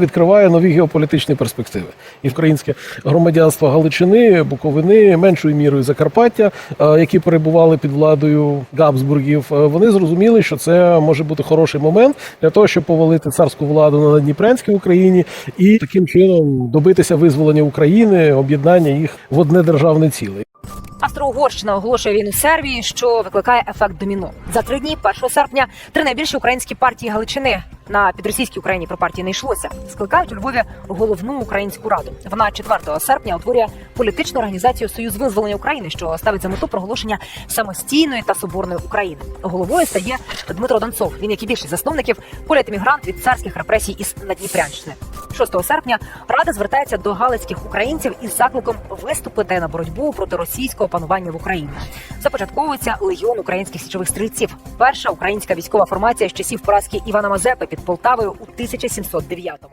відкриває нові геополітичні перспективи. І українське громадянство Галичини, Буковини, меншою мірою Закарпаття, е, які перебували під владою Габсбургів, е, вони зрозуміли, що це може бути хороший момент для того, щоб повалити царську владу на Надніпрянській Україні і таким чином добитися визволення України, об'єднання їх в одне державне ціле. Австро-Угорщина оголошує війну Сербії, що викликає ефект доміно. За три дні, 1 серпня, три найбільші українські партії Галичини на підросійській Україні про партії не йшлося. Скликають у Львові головну українську раду. Вона 4 серпня утворює політичну організацію Союз визволення України, що ставить за мету проголошення самостійної та соборної України. Головою стає Дмитро Донцов. Він, як і більшість засновників, політемігрант від царських репресій із Надніпрянщини. 6 серпня рада звертається до галицьких українців із закликом виступити на боротьбу проти російського панування в Україні. Започатковується легіон українських січових стрільців. Перша українська військова формація з часів поразки Івана Мазепи під Полтавою у 1709-му.